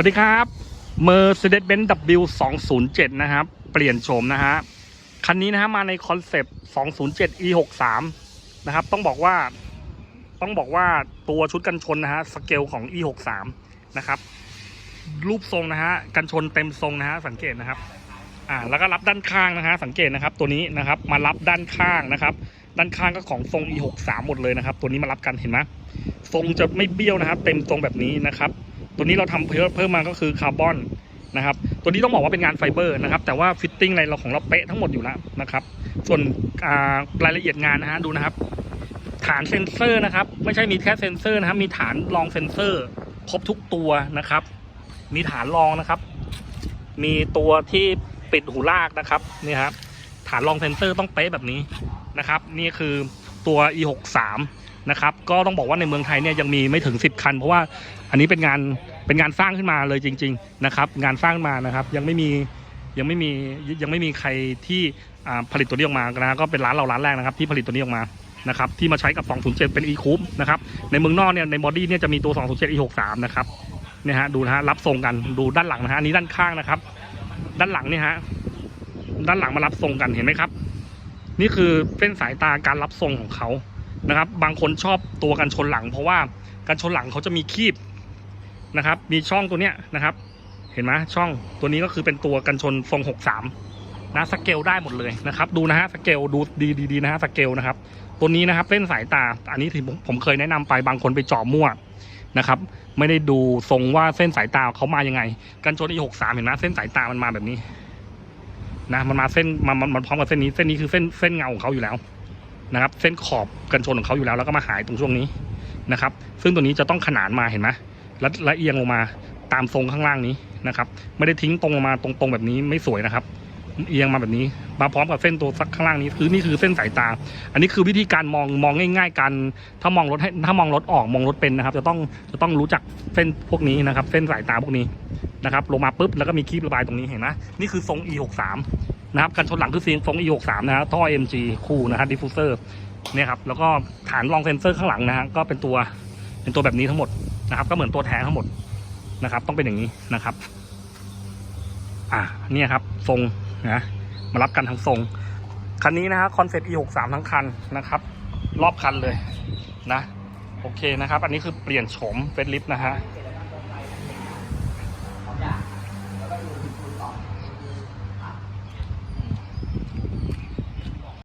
วัสดีครับ Mercedes-Benz W 207 นะครับ เปลี่ยนโฉมนะฮะ คันนี้นะฮะมาในคอนเซปต์ 207 E 6 3 นะครับ ต้องบอกว่า ต้องบอกว่าตัวชุดกันชนนะฮะ สเกลของ E 6 3 นะครับ รูปทรงนะฮะ กันชนเต็มทรงนะฮะ สังเกตนะครับ อ่าแล้วก็รับด้านข้างนะฮะสังเกตนะครับตัวนี้นะครับมารับด้านข้างนะครับ ด้านข้างก็ของทรง E 6 3หมดเลยนะครับ ตัวนี้มารับกันเห็นไหมทรงจะไม่เบี้ยวนะครับ เต็มทรงแบบนี้นะครับ ตัวนี้เราทำเพิ่มเพิ่มมาก็คือคาร์บอนนะครับ ตัวนี้ต้องบอกว่าเป็นงานไฟเบอร์นะครับ แต่ว่าฟิตติ้งอะไรเราของเราเป๊ะทั้งหมดอยู่แล้วนะครับ ส่วนอ่ารายละเอียดงานนะฮะดูนะครับ ฐานเซ็นเซอร์นะครับ ไม่ใช่มีแค่เซ็นเซอร์นะครับ มีฐานรองเซ็นเซอร์ครบทุกตัวนะครับ มีฐานรองนะครับ มีตัวที่ ปิดหูลากนะครับนี่ครับฐานรองเซนเซอร์ต้องเป๊ะแบบนี้นะครับ นี่คือตัว e 6 3นะครับ ก็ต้องบอกว่าในเมืองไทยเนี่ยยังมีไม่ถึง 10 คัน เพราะว่าอันนี้เป็นงานเป็นงานสร้างขึ้นมาเลยจริง ๆ นะครับ งานสร้างมานะครับ ยังไม่มียังไม่มียังไม่มีใครที่ผลิตตัวนี้ออกมานะก็เป็นร้านเราร้านแรกนะครับ ที่ผลิตตัวนี้ออกมานะครับที่มาใช้กับ 207 เป็น e c o u p นะครับในเมืองนอกเนี่ยในบอดี้เนี่ยจะมีตัว 207 e 6 3นะครับเนี่ยฮะดูนะฮะรับทรงกันดูด้านหลังนะฮะอันนี้ด้านข้างนะครับ ด้านหลังเนี่ยฮะ ด้านหลังมารับทรงกันเห็นไหมครับ นี่คือเส้นสายตาการรับทรงของเขานะครับ บางคนชอบตัวกันชนหลัง เพราะว่ากันชนหลังเขาจะมีคีบนะครับ มีช่องตัวเนี้ยนะครับ เห็นไหมช่องตัวนี้ก็คือเป็นตัวกันชนทรง 63 นะสเกลได้หมดเลยนะครับ ดูนะฮะสเกลดูดีดีนะฮะสเกลนะครับ ตัวนี้นะครับเส้นสายตาอันนี้ที่ผมเคยแนะนำไปบางคนไปเจาะมั่ว นะครับ ไม่ได้ดูทรงว่าเส้นสายตาเขามายังไง กันชน e 6 3เห็นไหมเส้นสายตามันมาแบบนี้ นะมันมาเส้นมันมันมันพร้อมกับเส้นนี้เส้นนี้คือเส้นเส้นเงาของเขาอยู่แล้วนะครับ เส้นขอบกันชนของเขาอยู่แล้วแล้วก็มาหายตรงช่วงนี้นะครับ ซึ่งตัวนี้จะต้องขนานมาเห็นไหมและละเอียงลงมาตามทรงข้างล่างนี้นะครับ ไม่ได้ทิ้งตรงลงมาตรงๆแบบนี้ไม่สวยนะครับ เอียงมาแบบนี้ มาพร้อมกับเส้นตัวสักข้างล่างนี้คือนี่คือเส้นสายตา อันนี้คือวิธีการมองมองง่าย ๆกันถ้ามองรถให้ถ้ามองรถออกมองรถเป็นนะครับ จะต้องจะต้องรู้จักเส้นพวกนี้นะครับ เส้นสายตาพวกนี้นะครับ ลงมาปุ๊บแล้วก็มีคลิประบายตรงนี้เห็นไหมนี่คือทรง e 6 3 นะครับกันชนหลังคือเสียงทรง e 6 3 นะฮะท่อ mg คู่นะฮะดิฟฟูเซอร์เนี่ยครับแล้วก็ฐานรองเซนเซอร์ข้างหลังนะฮะก็เป็นตัวเป็นตัวแบบนี้ทั้งหมดนะครับ ก็เหมือนตัวแทนทั้งหมดนะครับ ต้องเป็นอย่างนี้นะครับ อ่าเนี่ยครับ ทรง นะมารับกันทั้งทรง คันนี้นะฮะคอนเซ็ปต์ e 6 3 ทั้งคันนะครับ รอบคันเลยนะ โอเคนะครับ อันนี้คือเปลี่ยนโฉมเฟซลิฟนะฮะ